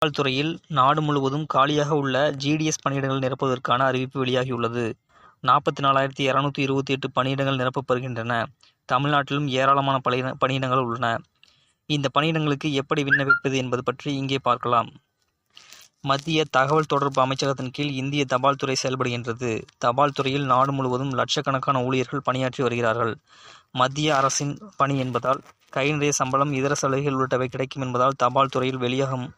தபால் துறையில் நாடு முழுவதும் காலியாக உள்ள ஜிடிஎஸ் பணியிடங்கள் நிரப்புவதற்கான அறிவிப்பு வெளியாகியுள்ளது. நாற்பத்தி நாலாயிரத்தி இரநூத்தி இருபத்தி எட்டு பணியிடங்கள் நிரப்பப்படுகின்றன. தமிழ்நாட்டிலும் ஏராளமான பணியிடங்கள் உள்ளன. இந்த பணியிடங்களுக்கு எப்படி விண்ணப்பிப்பது என்பது பற்றி இங்கே பார்க்கலாம். மத்திய தகவல் தொடர்பு அமைச்சகத்தின் கீழ் இந்திய தபால் துறை செயல்படுகின்றது. தபால் துறையில் நாடு முழுவதும் லட்சக்கணக்கான ஊழியர்கள் பணியாற்றி வருகிறார்கள். மத்திய அரசின் பணி என்பதால் கை நிறைய சம்பளம், இதர சலுகைகள் உள்ளிட்டவை கிடைக்கும் என்பதால் தபால் துறையில் வெளியாகும்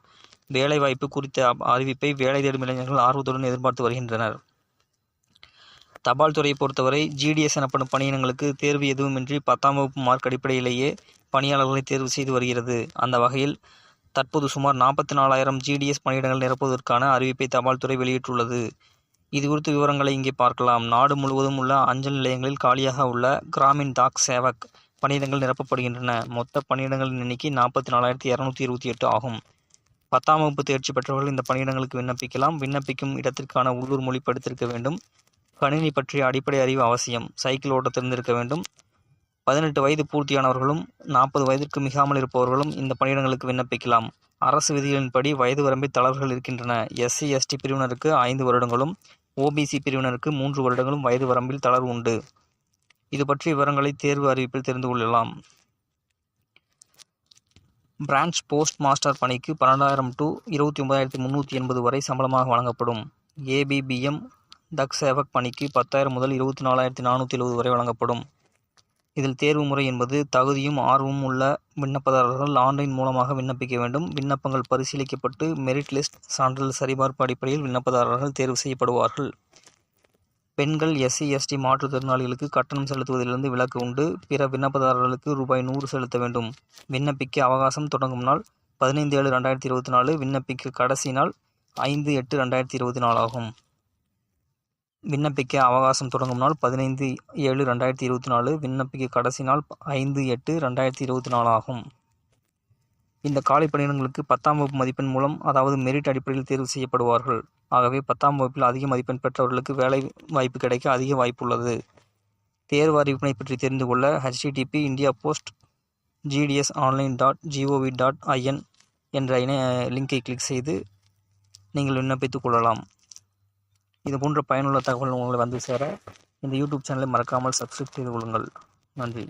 வேலைவாய்ப்பு குறித்த அறிவிப்பை வேலை தேடும் இளைஞர்கள் ஆர்வத்துடன் எதிர்பார்த்து வருகின்றனர். தபால் துறையை பொறுத்தவரை ஜிடிஎஸ் எனப்படும் பணியிடங்களுக்கு தேர்வு எதுவுமின்றி பத்தாம் வகுப்பு மார்க் அடிப்படையிலேயே பணியாளர்களை தேர்வு செய்து வருகிறது. அந்த வகையில் தற்போது சுமார் நாற்பத்தி நாலாயிரம் ஜிடிஎஸ் பணியிடங்கள் நிரப்புவதற்கான அறிவிப்பை தபால் துறை வெளியிட்டுள்ளது. இதுகுறித்த விவரங்களை இங்கே பார்க்கலாம். நாடு முழுவதும் உள்ள அஞ்சல் நிலையங்களில் காலியாக உள்ள கிராமின் டாக் சேவக் பணியிடங்கள் நிரப்பப்படுகின்றன. மொத்த பணியிடங்களின் எண்ணிக்கை நாற்பத்தி நாலாயிரத்தி இரநூத்தி இருபத்தி எட்டு ஆகும். பத்தாம் வகுப்பு தேர்ச்சி பெற்றவர்கள் இந்த பணியிடங்களுக்கு விண்ணப்பிக்கலாம். விண்ணப்பிக்கும் இடத்திற்கான உள்ளூர் மொழி படித்திருக்க வேண்டும். கணினி பற்றிய அடிப்படை அறிவு அவசியம். சைக்கிள் ஓட்ட தெரிந்திருக்க வேண்டும். பதினெட்டு வயது பூர்த்தியானவர்களும் நாற்பது வயதிற்கு மிகாமல் இருப்பவர்களும் இந்த பணியிடங்களுக்கு விண்ணப்பிக்கலாம். அரசு விதிகளின்படி வயது வரம்பில் தளர்வுகள் இருக்கின்றன. எஸ்சி, எஸ்டி பிரிவினருக்கு ஐந்து வருடங்களும், ஓபிசி பிரிவினருக்கு மூன்று வருடங்களும் வயது வரம்பில் தளர்வு உண்டு. இது பற்றிய விவரங்களை தேர்வு அறிவிப்பில் தெரிந்து கொள்ளலாம். பிரான்ச் போஸ்ட் மாஸ்டர் பணிக்கு பன்னெண்டாயிரம் டூ இருபத்தி ஒன்பதாயிரத்தி முந்நூற்றி எண்பது வரை சம்பளமாக வழங்கப்படும். ஏபிபிஎம் டக் சேவக் பணிக்கு பத்தாயிரம் முதல் இருபத்தி நாலாயிரத்தி நானூற்றி எழுபது வரை வழங்கப்படும். இதில் தேர்வு முறை என்பது தகுதியும் ஆர்வமும் உள்ள விண்ணப்பதாரர்கள் ஆன்லைன் மூலமாக விண்ணப்பிக்க வேண்டும். விண்ணப்பங்கள் பரிசீலிக்கப்பட்டு மெரிட் லிஸ்ட், சான்றிதழ் சரிபார்ப்பு அடிப்படையில் விண்ணப்பதாரர்கள் தேர்வு செய்யப்படுவார்கள். பெண்கள், எஸ்சி, எஸ்டி மாற்றுத்திறனாளிகளுக்கு கட்டணம் செலுத்துவதிலிருந்து விலக்கு உண்டு. பிற விண்ணப்பதாரர்களுக்கு ரூபாய் நூறு செலுத்த வேண்டும். விண்ணப்பிக்க அவகாசம் தொடங்கும் நாள் பதினைந்து ஏழு ரெண்டாயிரத்தி இருபத்தி நாலு. விண்ணப்பிக்க கடைசி நாள் ஐந்து எட்டு ரெண்டாயிரத்தி இருபத்தி நாலு ஆகும். விண்ணப்பிக்க அவகாசம் தொடங்கும் நாள் பதினைந்து ஏழு ரெண்டாயிரத்தி இருபத்தி நாலு. விண்ணப்பிக்க கடைசி நாள் ஐந்து எட்டு ரெண்டாயிரத்தி இருபத்தி நாலு ஆகும். இந்த காலை பணியிடங்களுக்கு பத்தாம் வகுப்பு மதிப்பெண் மூலம் அதாவது மெரிட் அடிப்படையில் தேர்வு செய்யப்படுவார்கள். ஆகவே பத்தாம் வகுப்பில் அதிக மதிப்பெண் பெற்றவர்களுக்கு வேலை வாய்ப்பு கிடைக்க அதிக வாய்ப்புள்ளது. தேர்வு அறிவிப்பினை பற்றி தெரிந்து கொள்ள HTTP India post GDS online dot GOV dot IN என்ற இணைய லிங்கை கிளிக் செய்து நீங்கள் விண்ணப்பித்துக் கொள்ளலாம். இது போன்ற பயனுள்ள தகவல் உங்களை வந்து சேர இந்த யூடியூப் சேனலை மறக்காமல் சப்ஸ்கிரைப் செய்து கொள்ளுங்கள். நன்றி.